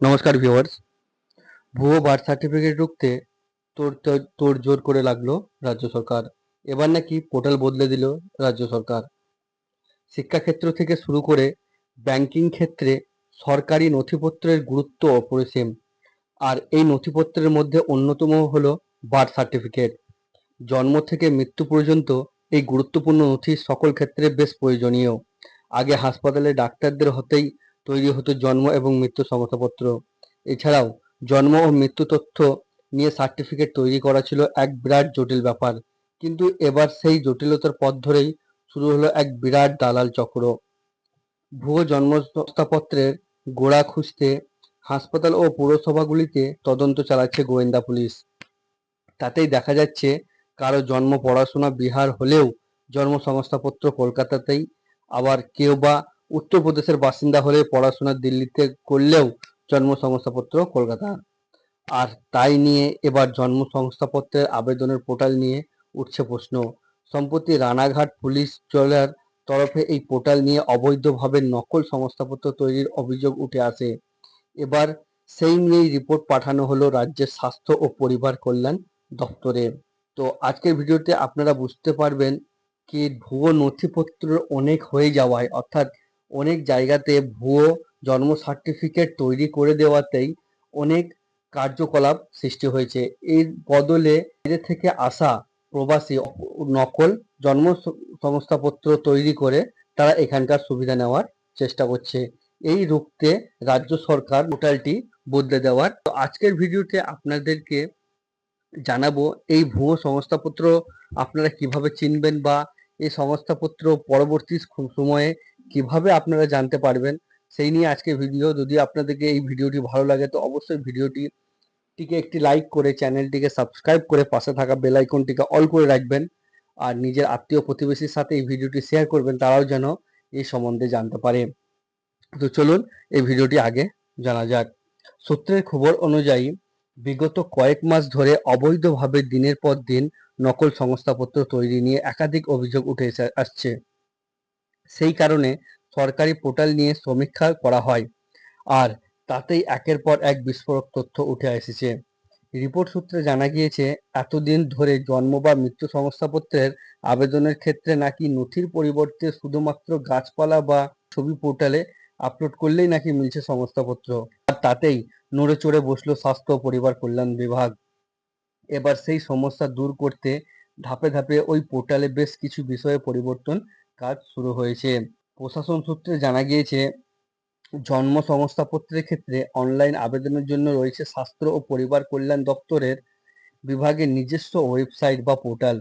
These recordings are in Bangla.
নমস্কার ভিউয়ার্স ভুয়ো বার্থ সার্টিফিকেট রুখতে তোর তোর জোর করে লাগল রাজ্য সরকার। এবার নাকি পোর্টাল বদলে দিল রাজ্য সরকার। শিক্ষাক্ষেত্র থেকে শুরু করে ব্যাংকিং ক্ষেত্রে সরকারি নথিপত্রের গুরুত্ব অপরিসীম। আর এই নথিপত্রের মধ্যে অন্যতম হলো বার্থ সার্টিফিকেট জন্ম থেকে মৃত্যু পর্যন্ত এই গুরুত্বপূর্ণ নথি সকল ক্ষেত্রে বেশ প্রয়োজনীয়। আগে হাসপাতালে ডাক্তারদের হতেই তৈরি হতো জন্ম এবং মৃত্যু শংসাপত্র এছাড়াও জন্ম ও মৃত্যু তথ্য নিয়ে সার্টিফিকেট তৈরি করা ছিল এক বিরাট জটিল ব্যাপার। কিন্তু এবার সেই জটিলতার পথ ধরেই শুরু হলো এক বিরাট দালাল চক্র। ভুয়ো জন্ম শংসাপত্রের গোড়া খুঁজতে হাসপাতাল ও পৌরসভাগুলিতে তদন্ত চালাচ্ছে গোয়েন্দা পুলিশ। তাতেই দেখা যাচ্ছে, কারও জন্ম, পড়াশোনা, বিহার হলেও জন্ম সংস্থাপত্র কলকাতাতেই আবার কেউ বা উত্তরপ্রদেশের বাসিন্দা হলে পড়াশোনা দিল্লিতে করলেও জন্ম সংস্থাপত্র কলকাতা। আর তাই নিয়ে এবার জন্ম সংস্থাপত্রের আবেদনের পোর্টাল নিয়ে উঠছে প্রশ্ন। সম্প্রতি রানাঘাট পুলিশ জেলার তরফে এই পোর্টাল নিয়ে অবৈধভাবে নকল সংস্থাপত্র তৈরির অভিযোগ উঠে আসে। এবার সেই নিয়েই রিপোর্ট পাঠানো হলো রাজ্যের স্বাস্থ্য ও পরিবার কল্যাণ দপ্তরে। তো আজকের ভিডিওতে আপনারা বুঝতে পারবেন কি ভুয়ো নথিপত্র অনেক হয়ে যাওয়ায়, অর্থাৎ অনেক জায়গাতে ভুয়ো জন্ম সার্টিফিকেট তৈরি করে দেওয়াতেই অনেক কার্যকলাপ সৃষ্টি হয়েছে। এর বদলে বাইরে থেকে আসা প্রবাসী নকল জন্ম সংস্থাপত্র তৈরি করে তারা এখানকার সুবিধা নেওয়ার চেষ্টা করছে। এই রুখতে রাজ্য সরকার পোর্টালটি বদলে দেওয়ার। তো আজকের ভিডিওতে আপনাদেরকে জানাব, এই ভুয়ো সংস্থাপত্র আপনারা কীভাবে চিনবেন বা এই সংস্থাপত্র পরবর্তী সময়ে কীভাবে আপনারা জানতে পারবেন, সেই নিয়ে আজকে ভিডিও। যদি আপনাদেরকে এই ভিডিওটি ভালো লাগে, তো অবশ্যই ভিডিওটি টিকে একটি লাইক করে, চ্যানেলটিকে সাবস্ক্রাইব করে পাশে থাকা বেল আইকনটিকে অল করে রাখবেন। আর নিজের আত্মীয় প্রতিবেশীর সাথে এই ভিডিওটি শেয়ার করবেন, তারাও যেন এই সম্বন্ধে জানতে পারে। তো চলুন, এই ভিডিওটি আগে জানা যাক। সূত্রের খবর অনুযায়ী, বিগত কয়েক মাস ধরে অবৈধভাবে দিনের পর দিন নকল সংস্থাপত্র তৈরি নিয়ে একাধিক অভিযোগ উঠে আসছে। সেই কারণে সরকারি পোর্টাল নিয়ে সমীক্ষা করা হয়। আর তাতেই একের পর এক বিস্ফোরক তথ্য উঠে এসেছে। রিপোর্ট সূত্রে জানা গিয়েছে, এতদিন ধরে জন্ম বা মৃত্যু সংস্থাপত্রের আবেদনের ক্ষেত্রে নাকি নথির পরিবর্তে শুধুমাত্র গাছপালা বা ছবি পোর্টালে আপলোড করলেই নাকি মিলছে সংস্থাপত্র। আর তাতেই নড়ে চড়ে বসল স্বাস্থ্য, পরিবার কল্যাণ বিভাগ। এবার সেই সমস্যা দূর করতে ধাপে ধাপে ওই পোর্টালে বেশ কিছু বিষয়ে পরিবর্তন কাজ শুরু হয়েছে। প্রশাসন সূত্রে জানা গিয়েছে, জন্ম সংস্থাপত্রের ক্ষেত্রে অনলাইন আবেদনের জন্য রয়েছে স্বাস্থ্য ও পরিবার কল্যাণ দপ্তরের বিভাগের নিজস্ব ওয়েবসাইট বা পোর্টাল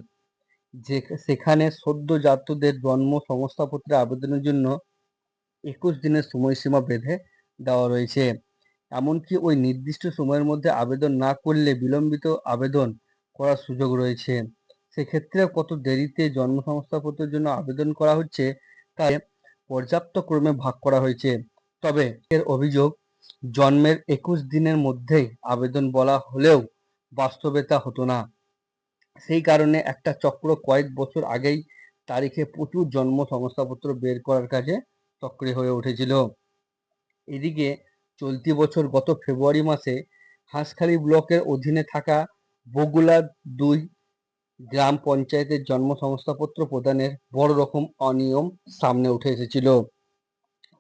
যে সেখানে সদ্য সদ্যজাতদের জন্ম সংস্থাপত্রে আবেদনের জন্য একুশ দিনের সময়সীমা বেঁধে দেওয়া রয়েছে। এমনকি ওই নির্দিষ্ট সময়ের মধ্যে আবেদন না করলে বিলম্বিত আবেদন করার সুযোগ রয়েছে। সেক্ষেত্রে কত দেরিতে জন্ম সংস্থাপত্রের জন্য আবেদন করা হচ্ছে, তা পর্যাপ্ত ক্রমে ভাগ করা হয়েছে। তবে এর অভিযোগ, জন্মের একুশ দিনের মধ্যেই আবেদন বলা হলেও বাস্তবে তা হতো না। সেই কারণে একটা চক্র কয়েক বছর আগেই তারিখে প্রচুর জন্ম সংস্থাপত্র বের করার কাজে সক্রিয় হয়ে উঠেছিল। এদিকে চলতি বছর গত ফেব্রুয়ারি মাসে হাঁসখালি ব্লকের অধীনে থাকা বগুলা দুই গ্রাম পঞ্চায়েতের জন্ম সংস্থাপত্র প্রদানের বড় রকম অনিয়ম সামনে উঠে এসেছিল।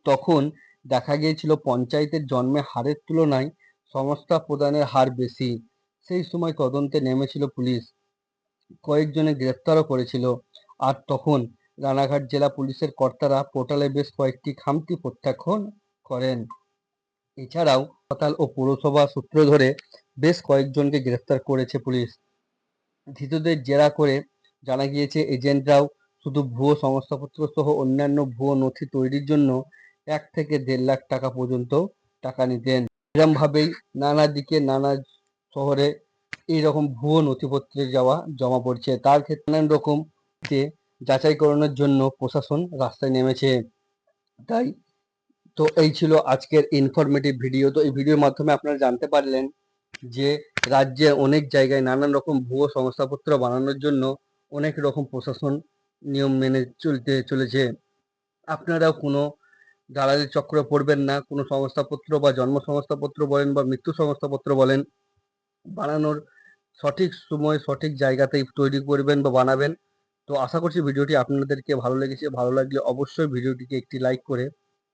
তখন দেখা গিয়েছিল, পঞ্চায়েতের জন্মে হারের তুলনায় সংস্থা প্রদানের হার বেশি। সেই সময় তদন্তে নেমেছিল পুলিশ। কয়েকজনে গ্রেপ্তারও করেছিল। আর তখন রানাঘাট জেলা পুলিশের কর্তারা পোর্টালে বেশ কয়েকটি খামতি প্রত্যাখ্যান করেন। এছাড়াও হাসপাতাল ও পৌরসভা সূত্র ধরে বেশ কয়েকজনকে গ্রেফতার করেছে পুলিশ। ধৃতদের জেরা করে জানা গিয়েছে এজেন্টরাও শুধু ভুয়ো সংস্থাপত্র সহ অন্যান্য ভুয়ো নথি তৈরির জন্য এক থেকে দেড় লাখ টাকা পর্যন্ত টাকা নিতেন। এরম ভাবেই নানা দিকে নানা শহরে এইরকম ভুয়ো নথিপত্রে যাওয়া জমা পড়ছে। তার ক্ষেত্রে নানান রকম যাচাই করানোর জন্য প্রশাসন রাস্তায় নেমেছে। তাই তো এই ছিল আজকের ইনফরমেটিভ ভিডিও তো এই ভিডিওর মাধ্যমে আপনারা জানতে পারলেন যে রাজ্যে অনেক জায়গায় নানান রকম ভুয়ো সংস্থাপত্র বানানোর জন্য অনেক রকম প্রশাসন নিয়ম মেনে চলতে চলেছে। আপনারাও কোনো দালালির চক্রে পড়বেন না, কোনো সংস্থাপত্র বা জন্ম সংস্থাপত্র বলেন বা মৃত্যু সংস্থাপত্র বলেন, বানানোর সঠিক সময় সঠিক জায়গাতেই তৈরি করবেন বা বানাবেন। তো আশা করছি ভিডিওটি আপনাদেরকে ভালো লেগেছে। ভালো লাগলে অবশ্যই ভিডিওটিকে একটি লাইক করে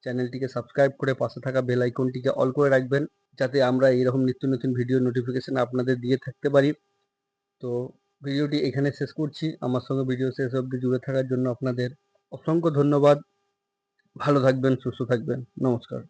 চ্যানেলটিকে সাবস্ক্রাইব করে পাশে থাকা বেল আইকনটিকে অল করে রাখবেন। যাতে আমরা এইরকম নিত্য নতুন ভিডিও নোটিফিকেশান আপনাদের দিয়ে থাকতে পারি। তো ভিডিওটি এখানে শেষ করছি। আমার সঙ্গে ভিডিও শেষ অবধি জুড়ে থাকার জন্য আপনাদের অসংখ্য ধন্যবাদ। ভালো থাকবেন, সুস্থ থাকবেন। নমস্কার।